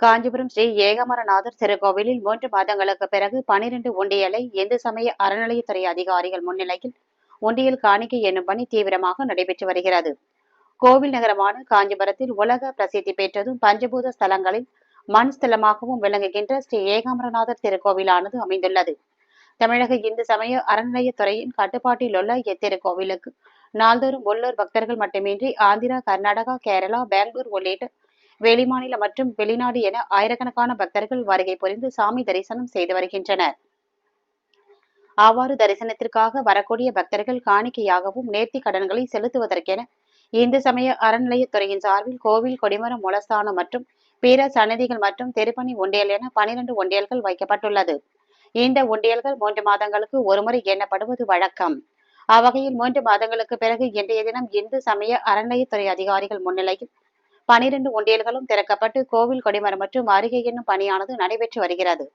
காஞ்சிபுரம் ஸ்ரீ ஏகமரநாதர் திருக்கோவிலில் மூன்று மாதங்களுக்கு பிறகு பனிரெண்டு ஒண்டியலை இந்து சமய அறநிலையத்துறை அதிகாரிகள் முன்னிலையில் ஒண்டியல் காணிக்கை என்னும் பணி தீவிரமாக நடைபெற்று வருகிறது. கோவில் நகரமான காஞ்சிபுரத்தில் உலக பிரசித்தி பெற்றதும் பஞ்சபூத ஸ்தலங்களில் மண் ஸ்தலமாகவும் விளங்குகின்ற ஸ்ரீ ஏகாம்பரநாதர் திருக்கோவிலானது அமைந்துள்ளது. தமிழக இந்து சமய அறநிலையத்துறையின் கட்டுப்பாட்டில் உள்ள இத்திருக்கோவிலுக்கு நாள்தோறும் உள்ளூர் பக்தர்கள் மட்டுமின்றி ஆந்திரா கர்நாடகா கேரளா பெங்களூர் உள்ளிட்ட வெளிமாநில மற்றும் வெளிநாடு என ஆயிரக்கணக்கான பக்தர்கள் வருகை புரிந்து சாமி தரிசனம் செய்து வருகின்றனர். அவ்வாறு தரிசனத்திற்காக வரக்கூடிய பக்தர்கள் காணிக்கையாகவும் நேர்த்தி கடன்களை செலுத்துவதற்கென இந்து சமய அறநிலையத்துறையின் சார்பில் கோவில் கொடிமரம் மூலஸ்தானம் மற்றும் பிற சன்னதிகள் மற்றும் திருப்பணி உண்டியல் என பனிரெண்டு உண்டியல்கள் வைக்கப்பட்டுள்ளது. இந்த உண்டியல்கள் மூன்று மாதங்களுக்கு ஒருமுறை எண்ணப்படுவது வழக்கம். அவ்வகையில் மூன்று மாதங்களுக்கு பிறகு இன்றைய தினம் இந்து சமய அறநிலையத்துறை அதிகாரிகள் முன்னிலையில் பனிரெண்டு உண்டியல்களும் திறக்கப்பட்டு கோவில் கொடிமரம் மற்றும் அருகே என்னும் பணியானது நடைபெற்று வருகிறது.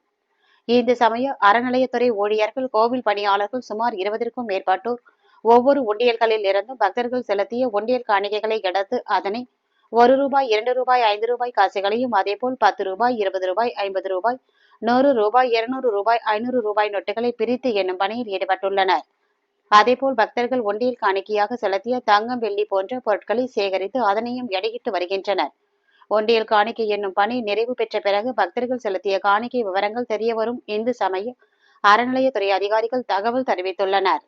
இந்த சமய அறநிலையத்துறை ஊழியர்கள் கோவில் பணியாளர்கள் சுமார் இருபதற்கும் மேற்பட்டோர் ஒவ்வொரு உண்டியல்களில் இருந்தும் பக்தர்கள் செலுத்திய உண்டியல் காணிக்கைகளை எடுத்து அதனை ஒரு ரூபாய் இரண்டு ரூபாய் ஐந்து ரூபாய் காசுகளையும் அதேபோல் பத்து ரூபாய் இருபது ரூபாய் ஐம்பது ரூபாய் நூறு ரூபாய் இருநூறு ரூபாய் ஐநூறு ரூபாய் நோட்டுகளை பிரித்து என்னும் பணியில் ஈடுபட்டுள்ளனர். அதேபோல் பக்தர்கள் ஒண்டியில் காணிக்கையாக செலுத்திய தங்கம் வெள்ளி போன்ற பொருட்களை சேகரித்து அதனையும் எடையிட்டு வருகின்றனர். ஒண்டியல் காணிக்கை என்னும் பணி நிறைவு பெற்ற பிறகு பக்தர்கள் செலுத்திய காணிக்கை விவரங்கள் தெரியவரும். இந்து சமய அறநிலையத்துறை அதிகாரிகள் தகவல் தெரிவித்துள்ளனர்.